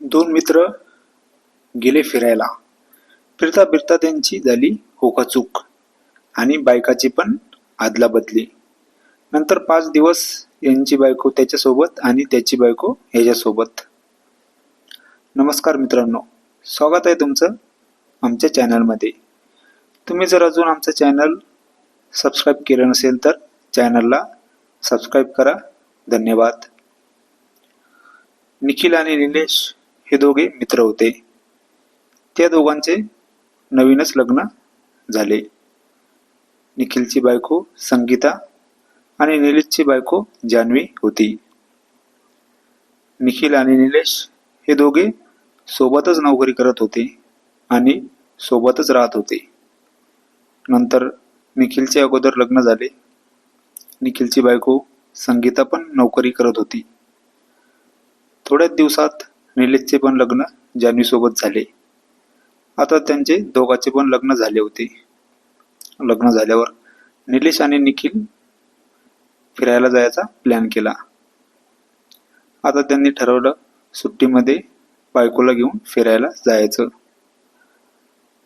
दोन मित्र गेले फिरायला. फिरता फिरता त्यांची झाली होकाचूक आणि बायकाची पण आदला बदली. नंतर पाच दिवस यांची बायको त्याच्यासोबत आणि त्याची बायको ह्याच्यासोबत. नमस्कार मित्रांनो स्वागत आहे तुमचं आमच्या चॅनलमध्ये. तुम्ही जर अजून आमचं चॅनल सबस्क्राईब केलं नसेल तर चॅनलला सबस्क्राईब करा. धन्यवाद. निखिल आणि निलेश हे दोघे मित्र होते. त्या दोघांचे नवीनच लग्न झाले. निखिलची बायको संगीता आणि निलेशची बायको जान्हवी होती. निखिल आणि निलेश हे दोघे सोबतच नोकरी करत होते आणि सोबतच राहत होते. नंतर निखिलचे अगोदर लग्न झाले. निखिलची बायको संगीता पण नोकरी करत होती. थोड्याच दिवसात निलेशचे पण लग्न जान्हवीसोबत झाले. आता त्यांचे दोघांचे पण लग्न झाले होते. लग्न झाल्यावर निलेश आणि निखिल फिरायला जायचा प्लॅन केला. आता त्यांनी ठरवलं सुट्टीमध्ये बायकोला घेऊन फिरायला जायचं.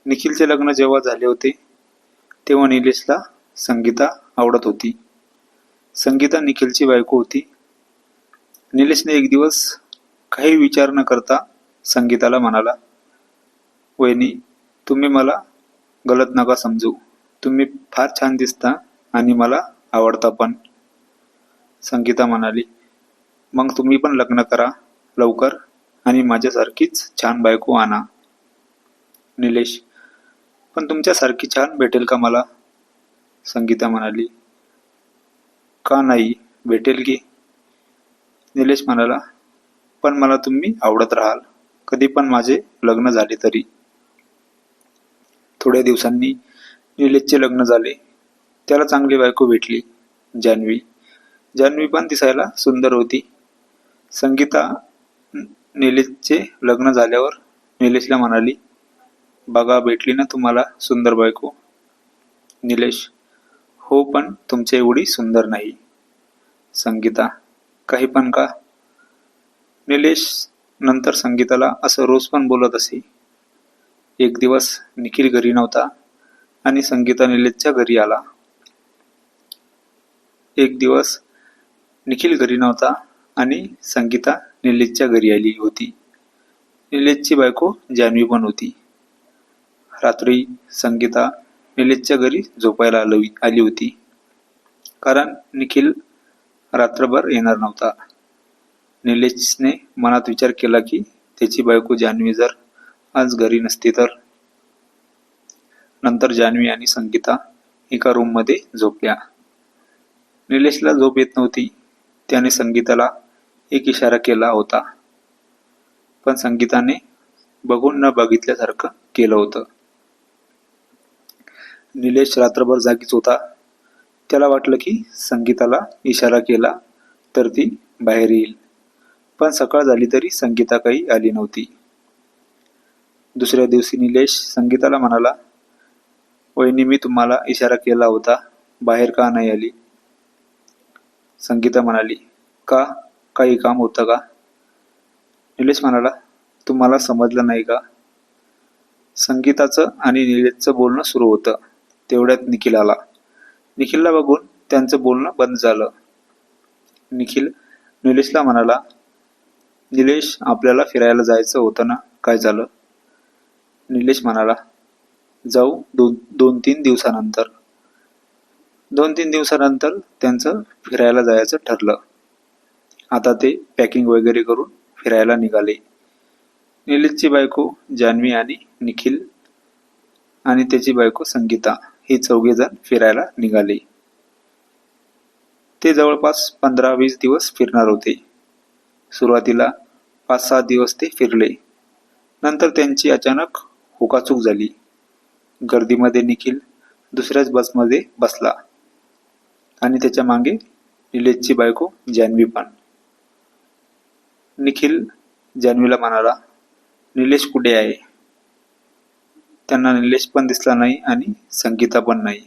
निखिलचे लग्न जेव्हा झाले होते तेव्हा निलेशला संगीता आवडत होती. संगीता निखिलची बायको होती. निलेशने एक दिवस काही विचार न करता संगीताला म्हणाला वहिनी तुम्ही मला गलत नका समजू. तुम्ही फार छान दिसता आणि मला आवडता पण. संगीता म्हणाली मग तुम्ही पण लग्न करा लवकर आणि माझ्यासारखीच छान बायको आणा. निलेश पण तुमच्यासारखी छान भेटेल का मला? संगीता म्हणाली का नाही भेटेल की. निलेश म्हणाला पण मला तुम्ही आवडत राहाल. कधी पण माझे लग्न झाले तरी. थोड्या दिवसांनी निलेशचे लग्न झाले. त्याला चांगली बायको भेटली जान्हवी जान्हवी पण दिसायला सुंदर होती. संगीता निलेशचे लग्न झाल्यावर निलेशला म्हणाली बघा भेटली ना तुम्हाला सुंदर बायको. निलेश हो पण तुमच्या एवढी सुंदर नाही. संगीता काही पण का? निलेश नंतर संगीताला असं रोज पण बोलत असे. एक दिवस निखिल घरी नव्हता आणि संगीता निलेशच्या घरी आला. एक दिवस निखिल घरी नव्हता आणि संगीता निलेशच्या घरी आली होती. निलेशची बायको जान्हवी पण होती. रात्री संगीता निलेशच्या घरी झोपायला आली होती. कारण निखिल रात्रभर येणार नव्हता. निलेशने मनात विचार केला की त्याची बायको जान्हवी जर आज घरी नसती तर? नंतर जान्हवी आणि संगीता एका रूममध्ये झोपल्या. निलेशला झोप येत नव्हती. त्याने संगीताला एक इशारा केला होता. पण संगीताने बघून न बघितल्यासारखं केलं होतं. निलेश रात्रभर जागीच होता. त्याला वाटलं की संगीताला इशारा केला तर ती बाहेर येईल. पण सकाळ झाली तरी संगीता काही आली नव्हती. दुसऱ्या दिवशी निलेश संगीताला म्हणाला वहिनी मी तुम्हाला इशारा केला होता बाहेर का नाही आली? संगीता म्हणाली का? काही काम होतं का? निलेश म्हणाला तुम्हाला समजलं नाही का? संगीताचं आणि निलेशचं बोलणं सुरू होतं. तेवढ्यात निखिल आला. निखिलला बघून त्यांचं बोलणं बंद झालं. निखिल निलेशला म्हणाला निलेश आपल्याला फिरायला जायचं होतं ना? काय झालं? निलेश म्हणाला जाऊ दोन दोन तीन दिवसानंतर. दोन तीन दिवसानंतर त्यांचं फिरायला जायचं ठरलं. आता ते पॅकिंग वगैरे करून फिरायला निघाले. निलेशची बायको जान्हवी आणि निखिल आणि त्याची बायको संगीता हे चौघेजण फिरायला निघाले. ते जवळपास पंधरा वीस दिवस फिरणार होते. सुरुवातीला पाच सहा दिवस ते फिरले. नंतर त्यांची अचानक हुकाचूक झाली. गर्दीमध्ये निखिल दुसऱ्याच बसमध्ये बसला आणि त्याच्यामागे निलेशची बायको जान्हवी पण. निखिल जान्हवीला म्हणाला निलेश कुठे आहे? त्यांना निलेश पण दिसला नाही आणि संगीता पण नाही.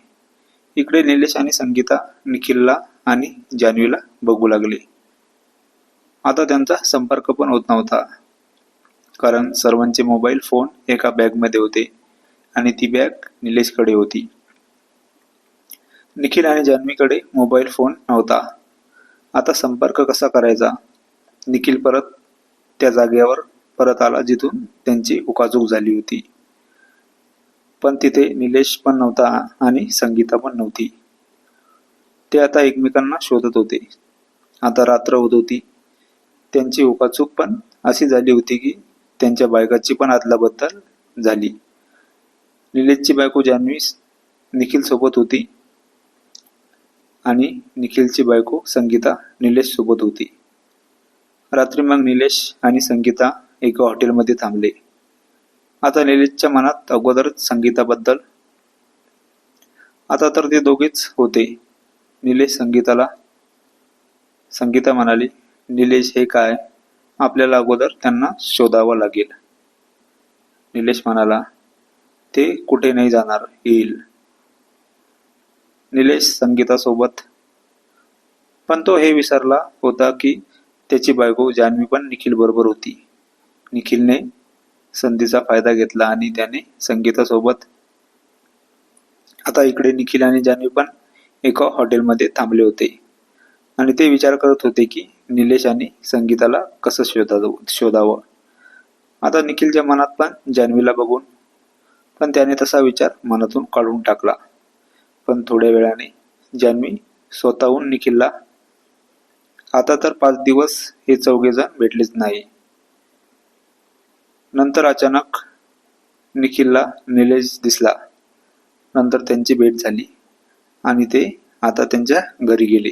इकडे निलेश आणि संगीता निखिलला आणि जान्हवीला बघू लागले. आता त्यांचा संपर्क पण होत नव्हता. कारण सर्वांचे मोबाईल फोन एका बॅगमध्ये होते आणि ती बॅग निलेशकडे होती. निखिल आणि जान्हवीकडे मोबाईल फोन नव्हता. आता संपर्क कसा करायचा? निखिल परत त्या जागेवर परत आला जिथून त्यांची उकाचूक झाली होती. पण तिथे निलेश पण नव्हता आणि संगीता पण नव्हती. ते आता एकमेकांना शोधत होते. आता रात्र होत होती. त्यांची उकाचूक पण अशी झाली होती की त्यांच्या बायकाची पण अदलाबद्दल झाली. निलेशची बायको जान्हवी निखिल सोबत होती आणि निखिलची बायको संगीता निलेश सोबत होती. रात्री मग निलेश आणि संगीता एका हॉटेलमध्ये थांबले. आता निलेशच्या मनात अगोदरच संगीताबद्दल आता तर ते दोघेच होते. निलेश संगीताला संगीता म्हणाली निलेश हे काय? आपल्याला अगोदर त्यांना शोधावं लागेल. निलेश म्हणाला ते कुठे नाही जाणार येईल. निलेश संगीतासोबत पण तो हे विसरला होता की त्याची बायको जान्हवी पण निखिल बरोबर होती. निखिलने संधीचा फायदा घेतला आणि त्याने संगीतासोबत आता इकडे निखिल आणि जान्हवी पण एका हॉटेलमध्ये थांबले होते. आणि ते विचार करत होते की निलेश आणि संगीताला कसं शोधाव शोधावं? आता निखिलच्या मनात पण जान्हवीला बघून पण त्याने तसा विचार मनातून काढून टाकला. पण थोड्या वेळाने जान्हवी स्वतःहून निखिलला आता तर पाच दिवस हे चौघेजण भेटलेच नाही. नंतर अचानक निखिलला निलेश दिसला. नंतर त्यांची भेट झाली आणि ते आता त्यांच्या घरी गेले.